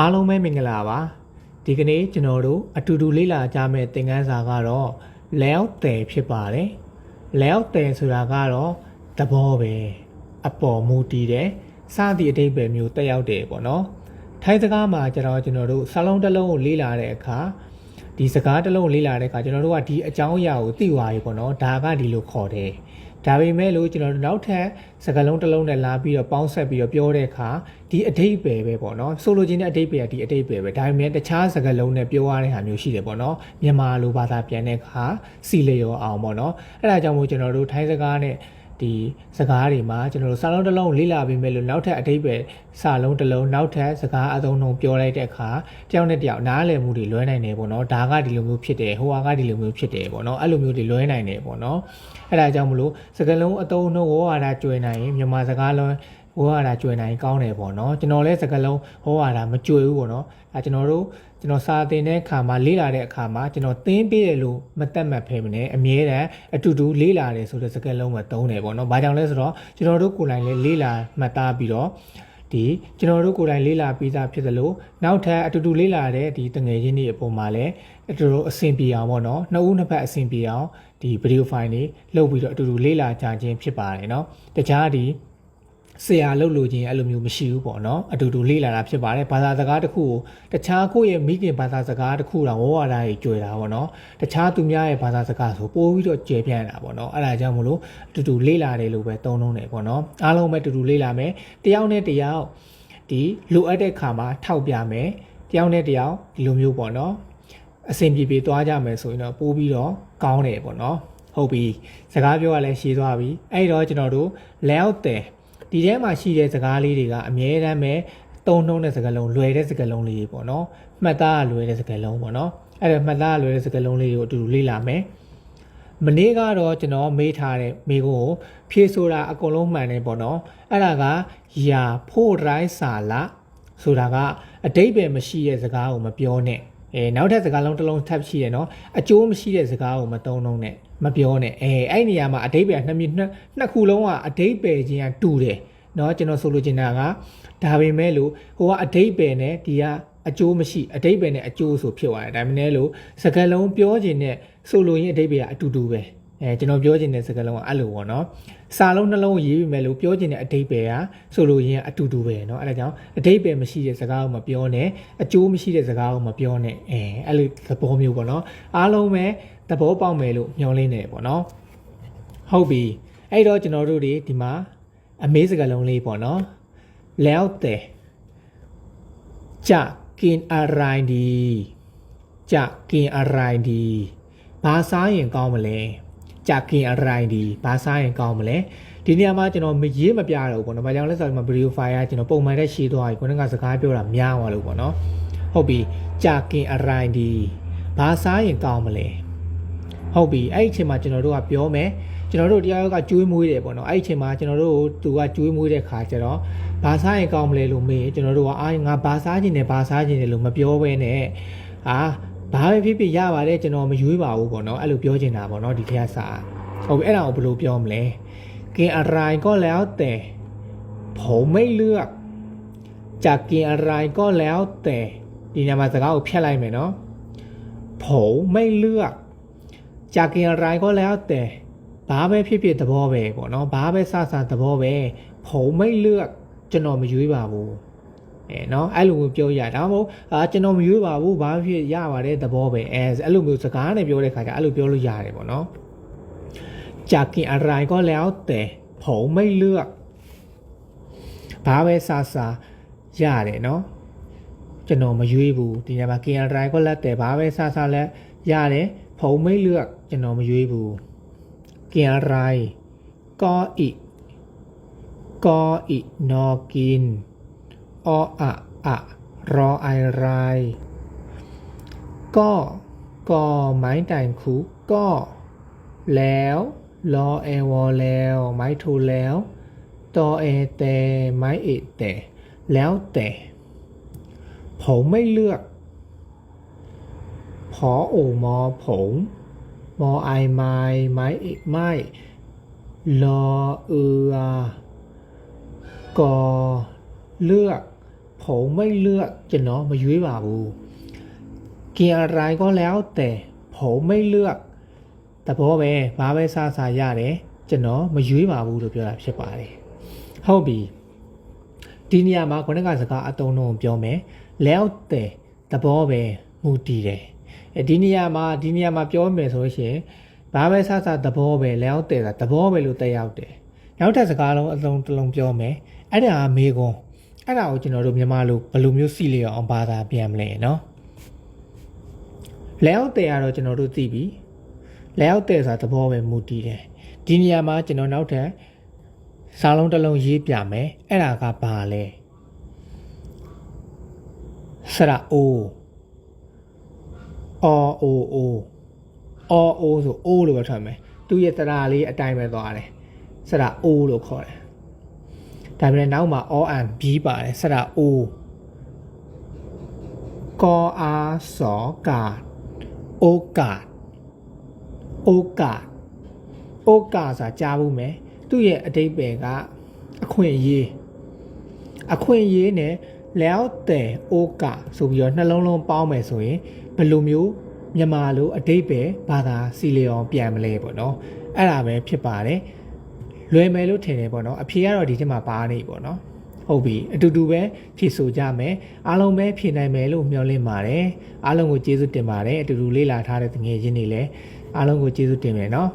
အားလုံးပဲမင်္ဂလာပါဒီကနေ့ကျွန်တော်တို့အတူတူလေ့လာကြမယ့်သင်ခန်းစာကတော့လဲအောက်တယ်ဖြစ်ပါတယ်လဲအောက်တယ်ဆိုတာကတော့သဘောပဲအပေါ်မူတည်တယ်စသည့်အတိတ်ပဲမျိုးတက်ရောက်တယ်ပေါ့နော်ထိုင်းစကားမှာကျတော့ကျွန်တော်တို့စာလုံးတစ်လုံးကိုလေ့လာတဲ့အခါဒီစကားတစ်လုံးကိုလေ့လာတဲ့အခါကျွန်တော်တို့ကဒီအကြောင်းအရာကိုသိသွားပြီပေါ့နော်ဒါကဒီလိုခေါ်တယ် ဒါပေမဲ့လို့ကျွန်တော်တို့နောက်ထပ်စကားလုံးတစ်လုံးနဲ့လာပြီးတော့ပေါင်းဆက်ပြီးတော့ပြောတဲ့အခါဒီအတိတ်ပဲပဲပေါ့နော်ဆိုလိုချင်တဲ့အတိတ်ပဲကဒီအတိတ်ပဲပဲဒါပေမဲ့တခြားစကားလုံးနဲ့ပြောရတဲ့ဟာမျိုးရှိတယ်ပေါ့နော်မြန်မာလိုဘာသာပြန်တဲ့အခါစီလျော်အောင်ပေါ့နော်အဲ့ဒါကြောင့်မို့ကျွန်တော်တို့ထိုင်းစကားနဲ့ ဒီစကားတွေမှာကျွန်တော်တို့စာလုံးတစ်လုံးလေးလာပြီးမဲ့လို့နောက်ထပ်အတိတ်ပဲစာလုံးတစ်လုံးနောက်ထပ်စကားအသုံးနှုန်းပြောလိုက်တဲ့အခါတယောက်နဲ့တယောက်နားလည်မှုတွေလွဲနိုင်တယ်ပေါ့နော်ဒါကဒီလိုမျိုးဖြစ်တယ်ဟိုဟာကဒီလိုမျိုးဖြစ်တယ်ပေါ့နော်အဲ့လိုမျိုးတွေလွဲနိုင်တယ်ပေါ့နော်အဲ့ဒါကြောင့်မလို့စကားလုံးအသုံးနှုန်းဝေါ်ဟာတာကျွေနိုင်ရင်မြန်မာစကားလုံးဟိုဟာတာကျွေနိုင်ကောင်းတယ်ပေါ့နော်ကျွန်တော်လည်းစကားလုံးဟိုဟာတာမကျွေဘူးပေါ့နော်ဒါကျွန်တော်တို့ ကျွန်တော်စာသင်တဲ့အခါမှာလေးလာတဲ့အခါမှာကျွန်တော်သင်ပေးတယ်လို့မတတ်မှတ်ဖဲမနဲ့အမြဲတမ်းအတူတူလေးလာတယ်ဆိုတဲ့စကားလုံးမှာသုံးတယ်ပေါ့နော်။ဘာကြောင့်လဲဆိုတော့ကျွန်တော်တို့ကိုယ်တိုင်လည်းလေးလာမှတ်သားပြီးတော့ဒီကျွန်တော်တို့ကိုယ်တိုင်လေးလာပြီးသားဖြစ်သလိုနောက်ထပ်အတူတူလေးလာတဲ့ဒီတငယ်ချင်းတွေအပေါ်မှာလည်းအတူတူအဆင်ပြေအောင်ပေါ့နော်။နှစ်ဦးနှစ်ဖက်အဆင်ပြေအောင်ဒီဗီဒီယိုဖိုင်တွေလုပ်ပြီးတော့အတူတူလေးလာကြခြင်းဖြစ်ပါတယ်နော်။တခြားဒီ ဆရာလုပ်လို့ချင်းအဲ့လိုမျိုးမရှိဘူးပေါ့နော်အတူတူလေ့လာတာဖြစ်ပါတယ်ဘာသာစကားတစ်ခုကိုတခြားကိုယ့်ရဲ့မိခင်ဘာသာစကားတစ်ခုတော့ဝေါ်ဝါဒကြီးကြွယ်တာပေါ့နော်တခြားသူများရဲ့ဘာသာစကားဆိုပို့ပြီးတော့ကျယ်ပြန့်တာပေါ့နော်အဲ့ဒါကြောင့်မလို့အတူတူလေ့လာတယ်လို့ပဲသုံးလုံးတယ်ပေါ့နော်အားလုံးပဲအတူတူလေ့လာမယ်တယောက်နဲ့တယောက်ဒီလိုအပ်တဲ့ခါမှာထောက်ပြမယ်တယောက်နဲ့တယောက်ဒီလိုမျိုးပေါ့နော်အဆင်ပြေပြေသွားကြမယ်ဆိုရင်တော့ပို့ပြီးတော့ကောင်းတယ်ပေါ့နော်ဟုတ်ပြီစကားပြောရလဲရှည်သွားပြီအဲ့တော့ကျွန်တော်တို့လက်အောက်တယ် ဒီထဲမှာရှိတဲ့စကားလေးတွေကအမြဲတမ်းပဲသုံးနှုံးတဲ့စကားလုံးလွယ်တဲ့စကားလုံးလေးတွေပေါ့နော်မှတ်သားလွယ်တဲ့စကားလုံးပေါ့နော်အဲ့ဒါမှတ်သားလွယ်တဲ့စကားလုံးလေးတွေကိုအတူတူလေ့လာမယ်မနေ့ကတော့ကျွန်တော်မေးထားတဲ့မိကုန်းကိုဖြေဆိုတာအကုန်လုံးမှန်တယ်ပေါ့နော်အဲ့ဒါကယာဖို့ရိုင်းစာလာဆိုတာကအတိတ်ပဲမရှိတဲ့စကားကိုမပြောနဲ့ အဲနောက်ထပ်စကားလုံးတစ်လုံးထပ်ရှိတယ်နော်အကျိုးမရှိတဲ့စကားကိုမသုံးလုံးနဲ့မပြောနဲ့အဲအဲ့နေရာမှာအတိတ်ပဲနှစ်မြနှစ်နှစ်ခုလုံးကအတိတ်ပဲချင်းကတူတယ်နော်ကျွန်တော်ဆိုလိုချင်တာကဒါပေမဲ့လို့ဟိုကအတိတ်ပဲနဲ့ဒီကအကျိုးမရှိအတိတ်ပဲနဲ့အကျိုးဆိုဖြစ်သွားတယ်ဒါမှမဟုတ်လို့စကားလုံးပြောချင်တဲ့ဆိုလိုရင်အတိတ်ပဲကအတူတူပဲ အဲကျွန်တော်ပြောချင်တဲ့စကားလုံးကအဲ့လိုပေါ့နော်စာလုံးနှလုံးရေးပြီးမဲ့လို့ပြောချင်တဲ့အတိတ်ပဲကဆိုလိုရင်းအတူတူပဲเนาะအဲ့ဒါကြောင့်အတိတ်ပဲမရှိတဲ့စကားကိုမပြောနဲ့အကျိုးမရှိတဲ့စကားကိုမပြောနဲ့အဲအဲ့လိုသဘောမျိုးပေါ့နော်အားလုံးပဲသဘောပေါက်မယ်လို့မျှော်လင့်နေပေါ့နော်ဟုတ်ပြီအဲ့တော့ကျွန်တော်တို့တွေဒီမှာအမေးစကားလုံးလေးပေါ့နော်แล้วแต่จะกินอะไรดีจะกินอะไรดีဘာစားရင်ကောင်းမလဲ ကြာကင်အရိုင်ဒီဘာစားရင်ကောင်းမလဲဒီနေရာမှာကျွန်တော်မရေးမပြတော့ဘူးပေါ့နော်။ဘာကြောင့်လဲဆိုတော့ဗီဒီယိုဖိုင်ကကျွန်တော်ပုံမှန်တည်းရှင်းသွားပြီ။ခုနကစကားပြောတာများသွားလို့ပေါ့နော်။ဟုတ်ပြီကြာကင်အရိုင်ဒီဘာစားရင်ကောင်းမလဲ။ဟုတ်ပြီအဲ့ဒီအချိန်မှာကျွန်တော်တို့ကပြောမယ်ကျွန်တော်တို့တရားရောက်ကကျွေးမွေးတယ်ပေါ့နော်အဲ့ဒီအချိန်မှာကျွန်တော်တို့သူကကျွေးမွေးတဲ့ခါကျတော့ဘာစားရင်ကောင်းမလဲလို့မေးကျွန်တော်တို့ကအာငါဘာစားခြင်းနဲ့ဘာစားခြင်းနဲ့လို့မပြောဘဲနဲ့အာ ဘာပဲဖြစ်ဖြစ်ရပါတယ်ကျွန်တော်မရွေးပါဘူးပေါ့နော်အဲ့လိုပြောချင်တာပေါ့နော်ဒီခရစာဟုတ်ပြီအဲ့ဒါကိုဘယ်လိုပြောမလဲกินอะไรก็แล้วแต่ผมไม่เลือกจะกินอะไรก็แล้วแต่ဒီညမှာစကားကိုဖြတ်လိုက်မယ်နော်ผมไม่เลือกจะกินอะไรก็แล้วแต่ဘာပဲဖြစ်ဖြစ်သဘောပဲပေါ့နော်ဘာပဲစစသဘောပဲผมไม่เลือกကျွန်တော်မရွေးပါဘူး အဲเนาะအဲ့လိုမျိုးပြောရဒါမှမဟုတ်အာကျွန်တော်မရွေးပါဘူးဘာဖြစ်ရပါတယ်သဘောပဲအဲအဲ့လိုမျိုးစကားနဲ့ပြောတဲ့ခါကျအဲ့လိုပြောလို့ရတယ်ပေါ့နော်จะกินอะไรก็แล้วแต่ผมไม่เลือกဘာပဲစစရတယ်เนาะကျွန်တော်မရွေးဘူးဒီညမှာกินอะไรก็แล้วแต่ဘာပဲစစလဲရတယ်ผมไม่เลือกကျွန်တော်မရွေးဘူးกินอะไรก็อีกก็อีกนอกิน ออะอะรอไอไรก็ก็ไม้แต่งคูก็ แล้วรอเอวอแล้ว ไม้ทูแล้วตอเอเตไม้เอเตแล้วแต่ผมไม่เลือกพอโอมอผม มอไอไม้ไม้เอกไม่รอเอือกอเลือก ผ ผมไม่เลือกကျွန်တော်မရွေးပါဘူးกินอะไรก็แล้วแต่ผมไม่เลือกတဘောပဲဘာပဲစားစားရတယ်ကျွန်တော်မရွေးပါဘူးလို့ပြောတာဖြစ်ပါတယ်ဟုတ်ပြီဒီနေရာမှာခုနကစကားအတုံးလုံးပြောမယ်แล้วแต่တဘောပဲမူတည်တယ်အဲဒီနေရာမှာဒီနေရာမှာပြောမယ်ဆိုလို့ရှိရင်ဘာပဲစားစားတဘောပဲแล้วแต่ကတဘောပဲလို့တက်ရောက်တယ်နောက်ထပ်စကားလုံးအလုံးတစ်လုံးပြောမယ်အဲ့ဒါကမေကွန်း အဲ့ဒါကိုကျွန်တော်တို့မြန်မာလိုဘယ်လိုမျိုးစီလျော်အောင်ဘာသာပြန်မလဲเนาะแล้วแต่ကတော့ကျွန်တော်တို့သိပြီแล้วแต่ဆိုတာသဘောပဲမူတည်တယ်ဒီနေရာမှာကျွန်တော်နောက်ထပ်စာလုံးတစ်လုံးရေးပြမယ်အဲ့ဒါကဘာလဲစရအိုအော်အိုအိုအော်အိုဆိုအိုးလို့ပဲထွက်မယ်သူရဲ့တရာလေးအတိုင်းပဲသွားတယ်စရအိုးလို့ခေါ်တယ် ဒါပေမဲ့နောက်မှာ all and b ပါတယ်စရအိုးကောအားစောကာโอกาส โอกาสโอกาสဆိုတာကြားဘူးမယ်သူ့ရဲ့အတိတ်ပဲကအခွင့်အရေးအခွင့်အရေးနဲ့แล้วแต่โอกาสဆိုပြီးတော့နှလုံးလုံးပေါင်းမယ်ဆိုရင်ဘယ်လိုမျိုးမြန်မာလိုအတိတ်ပဲဘာသာစီလျော်ပြန်မလဲပေါ့နော်အဲ့ဒါပဲဖြစ်ပါတယ် လွယ်မယ်လို့ထင်တယ်ပေါ့နော်အဖြေကတော့ဒီထဲမှာပါနေပေါ့နော်ဟုတ်ပြီအတူတူပဲဖြေဆိုကြမယ်အားလုံးပဲဖြေနိုင်မယ်လို့မျှော်လင့်ပါတယ်အားလုံးကိုကျေးဇူးတင်ပါတယ်အတူတူလေ့လာထားတဲ့ငွေချင်းတွေလည်းအားလုံးကိုကျေးဇူးတင်မယ်နော်